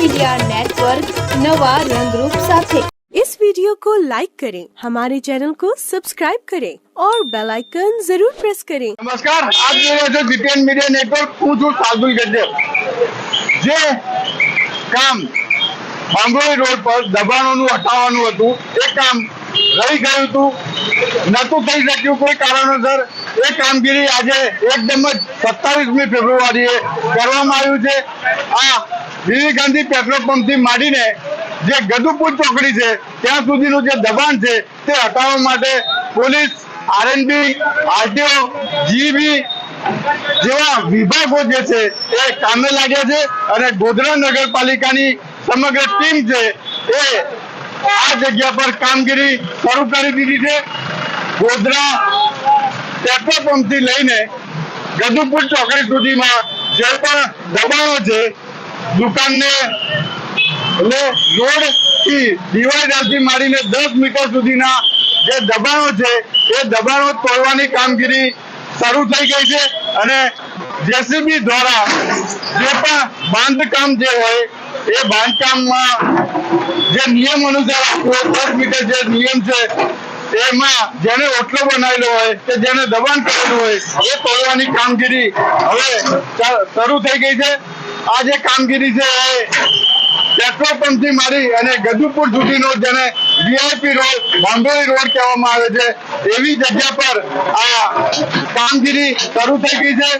Media network नवा रंगरूप साथे इस वीडियो को लाइक करें हमारे चैनल को सब्सक्राइब करें और बेल आइकन जरूर प्रेस करें નમસ્કાર આપ જોઈ રહ્યા છો જીટીએન મીડિયા નેટવર્ક હું છું સાદુલ ગજ્જર જે કામ બાંભોળી રોડ પર દબાણોનું હટાવવાનું હતું એ કામ રહી ગયું હતું નતું થઈ શક્યું કોઈ કારણોસર એ કામગીરી આજે એકદમ જ સત્તાવીસમી ફેબ્રુઆરીએ કરવામાં આવ્યું છે આ વિવેક ગાંધી પેટ્રોલ પંપથી માંડીને જે ગદુપુર ચોકડી છે, ત્યાં સુધીનું જે દબાણ છે, તે હટાવવા માટે પોલીસ આરએનબી આરટીઓ જીબી જેવા વિભાગો જે છે, એ કામે લાગ્યા છે અને ગોધરા નગરપાલિકાની સમગ્ર ટીમ છે, એ આ જગ્યા પર કામગીરી શરૂ કરી દીધી છે. ગોધરા પેટ્રોલ પંપથી લઈને ગદુપુર ચોકડી સુધીમાં જે પણ દબાણો છે દુકાનને એટલે રોડથી ડિવાઈડરથી માંડીને દસ મીટર સુધીના જે દબાણો છે, એ દબાણો તોડવાની કામગીરી શરૂ થઈ ગઈ છે અને જેસીબી દ્વારા જે પણ બાંધકામ જે હોય, એ બાંધકામમાં જે નિયમ અનુસાર દસ મીટર જે નિયમ છે, એમાં જેને ઓટલો બનાવેલો હોય કે જેને દબાણ કરેલું હોય, એ તોડવાની કામગીરી હવે શરૂ થઈ ગઈ છે. આ જે કામગીરી છે પેટ્રોલ પંપથી મારી અને ગદુપુર સુધીનો જેને વીઆઈપી રોડ બાંભોળી રોડ કહેવામાં આવે છે, એવી જગ્યા પર આ કામગીરી શરૂ થઈ ગઈ છે.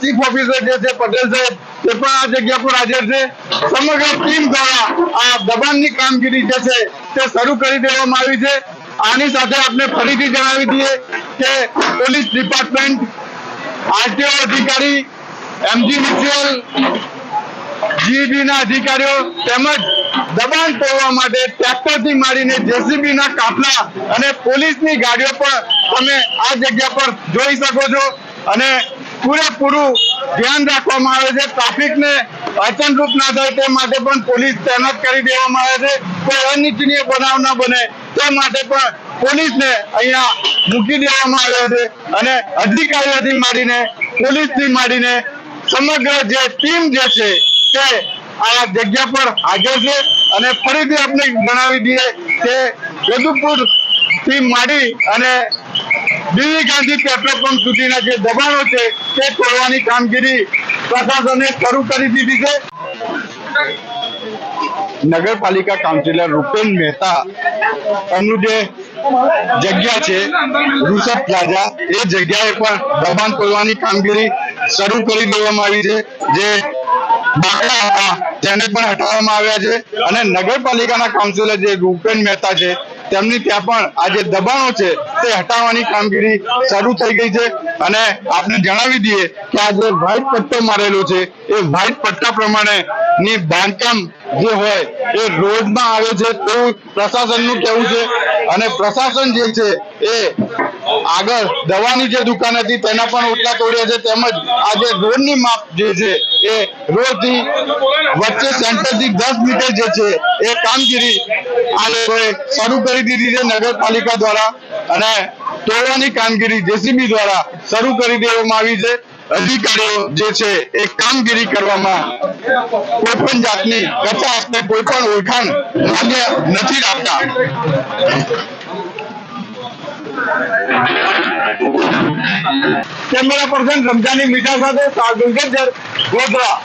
ચીફ ઓફિસર છે, પટેલ આ જગ્યા પર હાજર છે. સમગ્ર ટીમ દ્વારા આ દબાણની કામગીરી જે છે, તે શરૂ કરી દેવામાં આવી છે. આની સાથે આપને ફરીથી જણાવી દઈએ કે પોલીસ ડિપાર્ટમેન્ટ આરટીઓ અધિકારી, એમજી મ્યુચ્યુઅલ જીબી ના અધિકારીઓ તેમજ દબાણ તોડવા માટે ટ્રેક્ટરથી મારીને જેસીબી ના કાફલા અને પોલીસની ગાડીઓ પણ તમે આ જગ્યા પર જોઈ શકો છો અને પૂરેપૂરું ધ્યાન રાખવામાં આવે છે. ટ્રાફિકને અચનરૂપ ના થાય તે માટે પણ પોલીસ તૈનાત કરી દેવામાં આવે છે. કોઈ અનિચ્છનીય બનાવ ના બને તે માટે પણ પોલીસને અહીંયા મૂકી દેવામાં આવ્યો છે અને અધિકારીઓથી માંડીને, પોલીસથી માંડીને સમગ્ર જે ટીમ જે છે તે આ જગ્યા પર હાજર છે અને ફરીથી આપણે જણાવી દઈએ કે યદુપુરથી માંડી અને બીવી ગાંધી પેટ્રોલ સુધીના જે દબાણો છે, તે તોડવાની કામગીરી પ્રશાસને શરૂ કરી દીધી છે. નગરપાલિકા કાઉન્સિલર રૂપેન મહેતા એમનું જે જગ્યા છે રૂસદ પ્લાઝા, એ જગ્યાએ પણ દબાણ તોડવાની કામગીરી શરૂ કરી દેવામાં આવી છે, જે બાકડા હતા, તેને પણ હટાવવામાં આવ્યા છે. અને નગરપાલિકાના કાઉન્સિલર જે રૂપેન મહેતા છે તેમની ત્યાં પણ આ જે દબાણો છે તે હટાવવાની કામગીરી શરૂ થઈ ગઈ છે. અને આપણે જણાવી દઈએ કે આ જે વ્હાઇટ પટ્ટો મારેલો છે, એ વ્હાઇટ પટ્ટા પ્રમાણે ની બાંધકામ જે હોય એ રોડમાં આવે છે તેવું પ્રશાસનનું કહેવું છે. અને પ્રશાસન જે છે એ આગળ દવાની જે દુકાન હતી તેના પણ ઓટલા તોડ્યા છે. તેમજ આ જે રોડની માપ જે છે એ રોડથી વચ્ચે સેન્ટરથી દસ મીટર જે છે એ કામગીરી આ લોકોએ શરૂ કરી દીધી છે નગરપાલિકા દ્વારા અને તોડવાની કામગીરી જેસીબી દ્વારા શરૂ કરી દેવામાં આવી છે. અધિકારીઓ જે છે એ કામગીરી કરવામાં કોઈ પણ જાતની કચાસ ને કોઈ પણ ઓળખાણ માન્ય નથી રાખતા. કેમેરા પર્સન રમજાની મીઠા સાથે ગોધરા.